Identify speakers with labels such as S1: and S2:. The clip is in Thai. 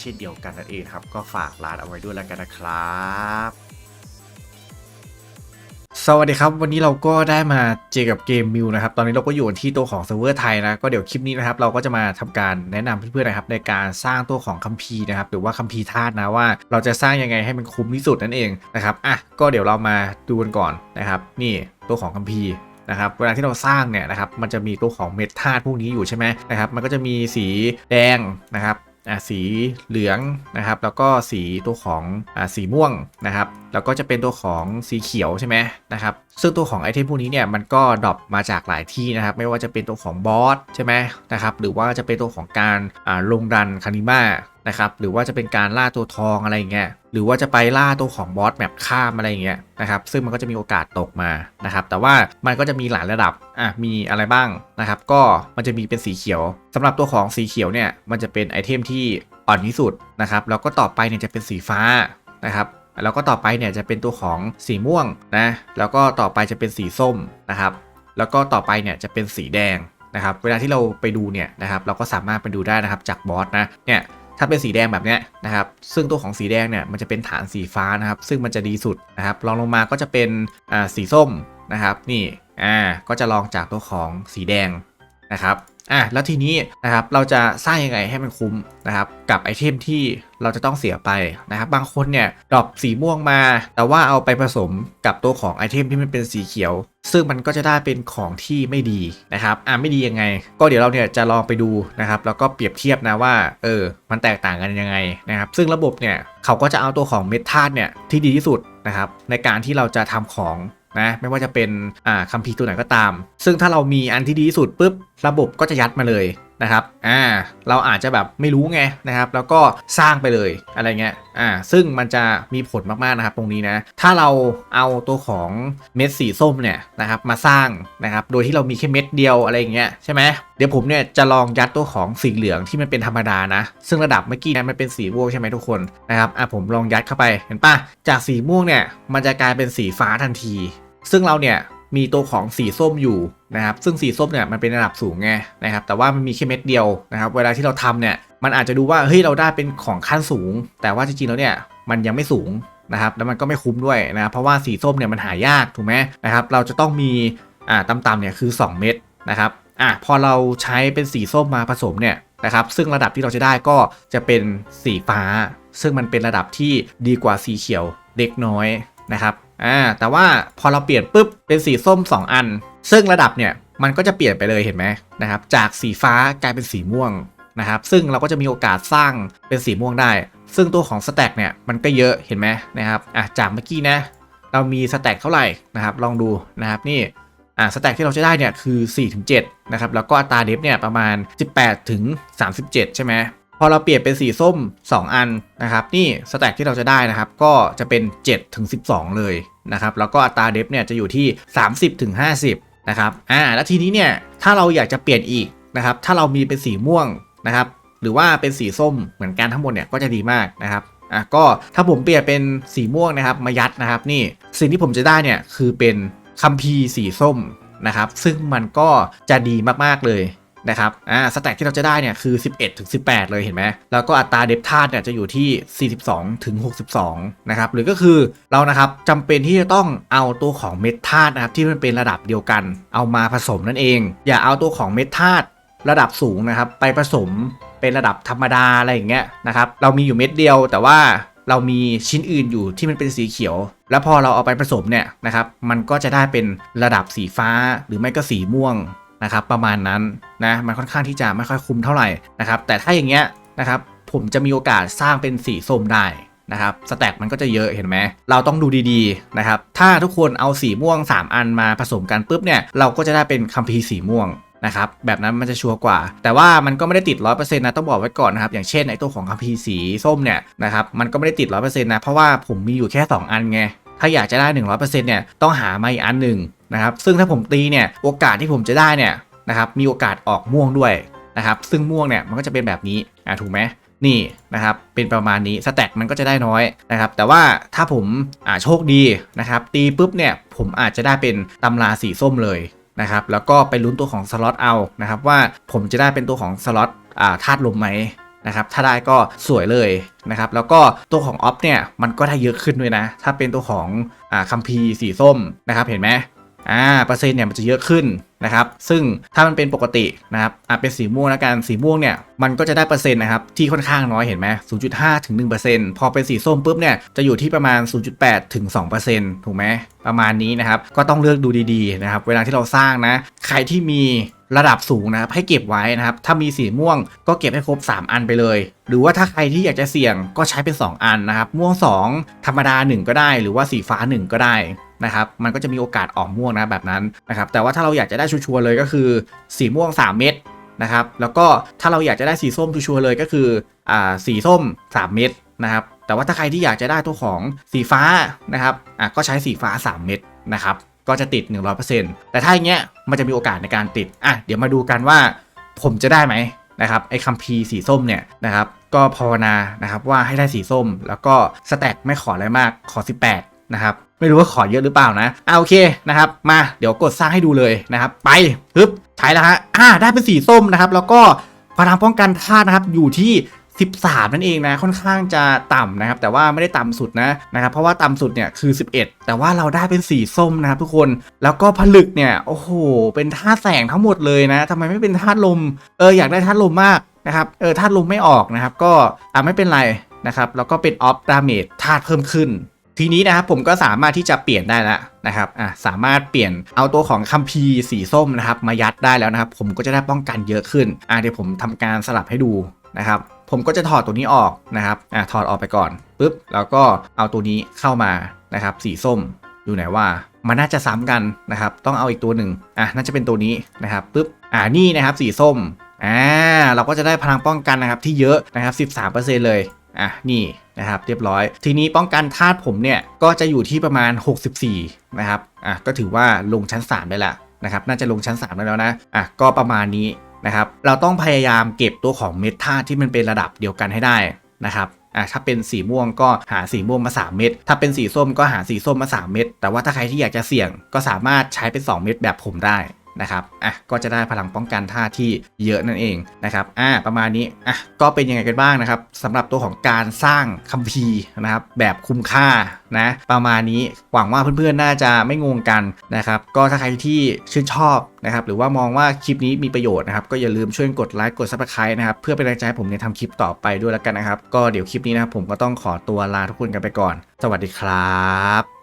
S1: เช่นเดียวกันนั่นเองครับ ก็ฝากร้านเอาไว้ด้วยแล้วกันนะครับสวัสดีครับวันนี้เราก็ได้มาเจอกับเกมมิวนะครับ ตอนนี้เราก็อยู่ที่ตัวของเซิร์ฟเวอร์ไทยนะ ก็เดี๋ยวคลิปนี้นะครับ เราก็จะมาทำการแนะนำเพื่อนๆนะครับ ในการสร้างตัวของคัมภีร์นะครับ หรือว่าคัมภีร์ธาตุนะว่า เราจะสร้างยังไงให้มันคุ้มที่สุดนั่นเองนะครับอะก็เดี๋ยวเรามาดูกันก่อนนะครับ นี่ตัวของคัมภีร์นะครับเวลาที่เราสร้างเนี่ยนะครับมันจะมีตัวของเม็ดธาตุพวกนี้อยู่ใช่ไหมนะครับมันก็จะมีสีแดงนะครับ สีเหลืองนะครับ แล้วก็สีตัวของอ่าสีม่วงนะครับ แล้วก็จะเป็นตัวของสีเขียวใช่ไหมนะครับ ซึ่งตัวของไอเทมพวกนี้เนี่ยมันก็ดรอปมาจากหลายที่นะครับ ไม่ว่าจะเป็นตัวของบอสใช่ไหมนะครับ หรือว่าจะเป็นตัวของการอ่าลงดันคานิมานะครับ หรือว่าจะเป็นการล่าตัวทองอะไรอย่างเงี้ย หรือว่าจะไปล่าตัวของบอสแมปข้ามอะไรอย่างเงี้ยนะครับ ซึ่งมันก็จะมีโอกาสตกมานะครับ แต่ว่ามันก็จะมีหลายระดับ อะ มีอะไรบ้างนะครับ ก็มันจะมีเป็นสีเขียวสำหรับตัวของสีเขียวเนี่ย มันจะเป็นไอเทมที่อ่อนที่สุดนะครับ แล้วก็ต่อไปเนี่ยจะเป็นสีฟ้านะครับ แล้วก็ต่อไปเนี่ยจะเป็นตัวของสีม่วงนะแล้วก็ต่อไปจะเป็นสีส้มนะครับแล้วก็ต่อไปเนี่ยจะเป็นสีแดงนะครับเวลาที่เราไปดูเนี่ยนะครับเราก็สามารถไปดูได้นะครับจากบอสนะเนี่ยถ้าเป็นสีแดงแบบเนี้ยนะครับ ซึ่งตัวของสีแดงเนี่ยมันจะเป็นฐานสีฟ้านะครับ ซึ่งมันจะดีสุดนะครับรองลงมาก็จะเป็นอ่าสีส้มนะครับ นี่อ่าก็จะลองจากตัวของสีแดงนะครับ อะแล้วทีนี้นะครับเราจะสร้างยังไงให้มันคุ้มนะครับกับไอเทมที่เราจะต้องเสียไปนะครับบางคนเนี่ยดรอปสีม่วงมา แต่ว่าเอาไปผสมกับตัวของไอเทมที่มันเป็นสีเขียว ซึ่งมันก็จะได้เป็นของที่ไม่ดีนะครับอะไม่ดียังไง ก็เดี๋ยวเราเนี่ยจะลองไปดูนะครับแล้วก็เปรียบเทียบนะว่าเออมันแตกต่างกันยังไงนะครับซึ่งระบบเนี่ยเขาก็จะเอาตัวของเมทาดเนี่ยที่ดีที่สุดนะครับในการที่เราจะทำของ นะไม่ว่าจะเป็นอ่าคัมภีร์ตัวไหนก็ตาม ซึ่งถ้าเรามีอันที่ดีที่สุดปุ๊บระบบก็จะยัดมาเลย นะครับอ่าเราอาจจะแบบไม่รู้ไงนะครับ แล้วก็สร้างไปเลยอะไรเงี้ยอ่าซึ่งมันจะมีผลมากๆนะครับตรงนี้นะ ถ้าเราเอาตัวของเม็ดสีส้มเนี่ยนะครับมาสร้างนะครับ โดยที่เรามีแค่เม็ดเดียวอะไรเงี้ยใช่ไหมเดี๋ยวผมเนี่ยจะลองยัดตัวของสีเหลืองที่มันเป็นธรรมดานะ ซึ่งระดับเมื่อกี้นั้นมันเป็นสีม่วงใช่ไหมทุกคนนะครับอะผมลองยัดเข้าไปเห็นปะจากสีม่วงเนี่ยมันจะกลายเป็นสีฟ้าทันที ซึ่งเราเนี่ย มีตัวของสีส้มอยู่นะครับ ซึ่งสีส้มเนี่ยมันเป็นระดับสูงไงนะครับ แต่ว่ามันมีแค่เม็ดเดียวนะครับ เวลาที่เราทำเนี่ย มันอาจจะดูว่าเฮ้ยเราได้เป็นของขั้นสูง แต่ว่าจริงๆแล้วเนี่ยมันยังไม่สูงนะครับ แล้วมันก็ไม่คุ้มด้วยนะเพราะว่าสีส้มเนี่ยมันหายากถูกไหมนะครับ เราจะต้องมีอ่าต่ำๆเนี่ยคือ 2 เม็ดนะครับอะพอเราใช้เป็นสีส้มมาผสมเนี่ยนะครับ ซึ่งระดับที่เราจะได้ก็จะเป็นสีฟ้า ซึ่งมันเป็นระดับที่ดีกว่าสีเขียวเล็กน้อยนะครับ อ่าแต่ว่าพอเราเปลี่ยนปุ๊บเป็นสีส้ม 2 อัน ซึ่งระดับเนี่ยมันก็จะเปลี่ยนไปเลยเห็นไหมนะครับจากสีฟ้ากลายเป็นสีม่วงนะครับซึ่งเราก็จะมีโอกาสสร้างเป็นสีม่วงได้ ซึ่งตัวของสแต็กเนี่ยมันก็เยอะเห็นไหมนะครับอะจากเมื่อกี้นะเรามีสแต็กเท่าไหร่นะครับลองดูนะครับนี่อ่าสแต็กที่เราจะได้เนี่ยคือ4-7ถึงนะครับแล้วก็อัตราเดฟเนี่ยประมาณ 18ถึง37 ใช่ไหม พอเราเปลี่ยนเป็นสีส้ม 2 อันนะครับ นี่สแต็กที่เราจะได้นะครับ ก็จะเป็น 7 ถึง 12 เลยนะครับ แล้วก็อัตราเดฟเนี่ยจะอยู่ที่ 30 ถึง 50 นะครับ อ่า แล้วทีนี้เนี่ย ถ้าเราอยากจะเปลี่ยนอีกนะครับ ถ้าเรามีเป็นสีม่วงนะครับ หรือว่าเป็นสีส้มเหมือนกันทั้งหมดเนี่ย ก็จะดีมากนะครับ อะ ก็ถ้าผมเปลี่ยนเป็นสีม่วงนะครับ มายัดนะครับ นี่ สิ่งที่ผมจะได้เนี่ย คือเป็นคัมภีร์สีส้มนะครับ ซึ่งมันก็จะดีมากๆเลย นะครับอ่าสแต็กที่เราจะได้เนี่ยคือ 11ถึง18 เลยเห็นไหมแล้วก็อัตราเดฟธาตุเนี่ยจะอยู่ที่ 42ถึง62 นะครับ หรือก็คือเรานะครับจำเป็นที่จะต้องเอาตัวของเม็ดธาตุนะครับที่มันเป็นระดับเดียวกัน เอามาผสมนั่นเอง อย่าเอาตัวของเม็ดธาตุระดับสูงนะครับ ไปผสมเป็นระดับธรรมดาอะไรอย่างเงี้ยนะครับเรามีอยู่เม็ดเดียวแต่ว่าเรามีชิ้นอื่นอยู่ที่มันเป็นสีเขียว แล้วพอเราเอาไปผสมเนี่ยนะครับ มันก็จะได้เป็นระดับสีฟ้าหรือไม่ก็สีม่วง นะครับประมาณนั้นนะมันค่อนข้างที่จะไม่ค่อยคุ้มเท่าไหร่นะครับแต่ถ้าอย่างเงี้ยนะครับผมจะมีโอกาสสร้างเป็นสีส้มได้นะครับสแต็กมันก็จะเยอะเห็นไหมเราต้องดูดีๆนะครับถ้าทุกคนเอาสีม่วง 3 อันมาผสมกันปุ๊บเนี่ยเราก็จะได้เป็นคัมภีร์สีม่วงนะครับแบบนั้นมันจะชัวร์กว่า แต่ว่ามันก็ไม่ได้ติด 100%นะต้องบอกไว้ก่อนนะครับอย่างเช่นไอตัวของคัมภีร์สีส้มเนี่ยนะครับมันก็ไม่ได้ติด 100%นะเพราะว่าผมมีอยู่แค่ 2 อันไงถ้าอยากจะได้ 100%เนี่ยต้องหามาอีกอันหนึ่ง นะครับซึ่งถ้าผมตีเนี่ยโอกาสที่ผมจะได้เนี่ยนะครับมีโอกาสออกม่วงด้วยนะครับซึ่งม่วงเนี่ยมันก็จะเป็นแบบนี้อะถูกไหมนี่นะครับเป็นประมาณนี้สแต็กมันก็จะได้น้อยนะครับแต่ว่าถ้าผมอ่าโชคดีนะครับตีปุ๊บเนี่ยผมอาจจะได้เป็นตำราสีส้มเลยนะครับแล้วก็ไปลุ้นตัวของสล็อตเอานะครับว่าผมจะได้เป็นตัวของสล็อตอ่าธาตุลมไหมนะครับถ้าได้ก็สวยเลยนะครับแล้วก็ตัวของออฟเนี่ยมันก็ได้เยอะขึ้นด้วยนะ ถ้าเป็นตัวของอ่าคัมภีสีส้มนะครับเห็นไหม อ่าเปอร์เซ็นต์เนี่ยมันจะเยอะขึ้นนะครับ ซึ่งถ้ามันเป็นปกตินะครับอ่าเป็นสีม่วงแล้วกันสีม่วงเนี่ยมันก็จะได้เปอร์เซ็นต์นะครับที่ค่อนข้างน้อยเห็นไหม0.5 ถึง 1%พอเป็นสีส้มปุ๊บเนี่ยจะอยู่ที่ประมาณ 0.8 ถึง 2%ถูกไหมประมาณนี้นะครับ ก็ต้องเลือกดูดีๆนะครับ เวลาที่เราสร้างนะ ใครที่มีระดับสูงนะครับให้เก็บไว้นะครับ ถ้ามีสีม่วงก็เก็บให้ครบ 3 อันไปเลย หรือว่าถ้าใครที่อยากจะเสี่ยงก็ใช้เป็น 2 อันนะครับ ม่วง 2 ธรรมดา 1 ก็ได้ หรือว่าสีฟ้า 1 ก็ได้ นะครับมันก็จะมีโอกาสออกม่วงนะแบบนั้นนะครับแต่ว่าถ้าเราอยากจะได้ชัวร์เลยก็คือสีม่วง 3 เม็ดนะครับแล้วก็ถ้าเราอยากจะได้สีส้มชัวร์เลยก็คืออ่าสีส้ม 3 เม็ดนะครับแต่ว่าถ้าใครที่อยากจะได้ตัวของสีฟ้านะครับอะก็ใช้สีฟ้า 3 เม็ดนะครับก็จะติด 100%แต่ถ้าอย่างเงี้ยมันจะมีโอกาสในการติดอะเดี๋ยวมาดูกันว่าผมจะได้ไหมนะครับไอ้คัมภีสีส้มเนี่ยนะครับก็ภาวนานะครับว่าให้ได้สีส้ม แล้วก็สแต็กไม่ขออะไรมากขอ 18 นะครับไม่รู้ว่าขอเยอะหรือเปล่านะอ่าโอเคนะครับมาเดี๋ยวกดสร้างให้ดูเลยนะครับไปปึ๊บใช้แล้วฮะอ่าได้เป็นสีส้มนะครับแล้วก็พลังป้องกันธาตุนะครับอยู่ที่13 นั่นเองนะค่อนข้างจะต่ำนะครับแต่ว่าไม่ได้ต่ำสุดนะนะครับเพราะว่าต่ำสุดเนี่ยคือ 11 แต่ว่าเราได้เป็นสีส้มนะครับทุกคนแล้วก็ผลึกเนี่ยโอ้โหเป็นธาตุแสงทั้งหมดเลยนะทำไมไม่เป็นธาตุลมเอออยากได้ธาตุลมมากนะครับเออธาตุลมไม่ออกนะครับก็อ่าไม่เป็นไรนะครับแล้วก็เป็นออฟดาเมจธาตุเพิ่มขึ้น ทีนี้นะครับผมก็สามารถที่จะเปลี่ยนได้แล้วนะครับอะสามารถเปลี่ยนเอาตัวของคัมภีร์สีส้มนะครับมายัดได้แล้วนะครับ ผมก็จะได้ป้องกันเยอะขึ้นอะเดี๋ยวผมทำการสลับให้ดูนะครับ ผมก็จะถอดตัวนี้ออกนะครับอะถอดออกไปก่อนปุ๊บแล้วก็เอาตัวนี้เข้ามานะครับ สีส้มอยู่ไหนว่ามันน่าจะซ้ำกันนะครับ ต้องเอาอีกตัวหนึ่งอะน่าจะเป็นตัวนี้นะครับปุ๊บอ่านี่นะครับสีส้มอ่าเราก็จะได้พลังป้องกันนะครับที่เยอะนะครับ 13%เลยอะนี่ นะครับเรียบร้อย ทีนี้ป้องกันธาตุผมเนี่ยก็จะอยู่ที่ประมาณ 64 นะครับอะก็ถือว่าลงชั้น 3 ได้ละนะครับน่าจะลงชั้น 3 ได้แล้วนะอะก็ประมาณนี้นะครับเราต้องพยายามเก็บตัวของเม็ดธาตุที่มันเป็นระดับเดียวกันให้ได้นะครับอะถ้าเป็นสีม่วงก็หาสีม่วงมา 3 เม็ด ถ้าเป็นสีส้มก็หาสีส้มมา 3 เม็ด แต่ว่าถ้าใครที่อยากจะเสี่ยงก็สามารถใช้เป็น 2 เม็ดแบบผมได้ นะครับอะก็จะได้พลังป้องกันท่าที่เยอะนั่นเองนะครับอ่าประมาณนี้อะก็เป็นยังไงกันบ้างนะครับสำหรับตัวของการสร้างคัมภีร์นะครับแบบคุ้มค่านะประมาณนี้หวังว่าเพื่อนๆน่าจะไม่งงกันนะครับก็ถ้าใครที่ชื่นชอบนะครับหรือว่ามองว่าคลิปนี้มีประโยชน์นะครับก็อย่าลืมช่วยกดไลค์กด subscribe นะครับเพื่อเป็นแรงใจให้ผมในทำคลิปต่อไปด้วยแล้วกันนะครับ ก็เดี๋ยวคลิปนี้นะครับผมก็ต้องขอตัวลาทุกคนกันไปก่อน สวัสดีครับ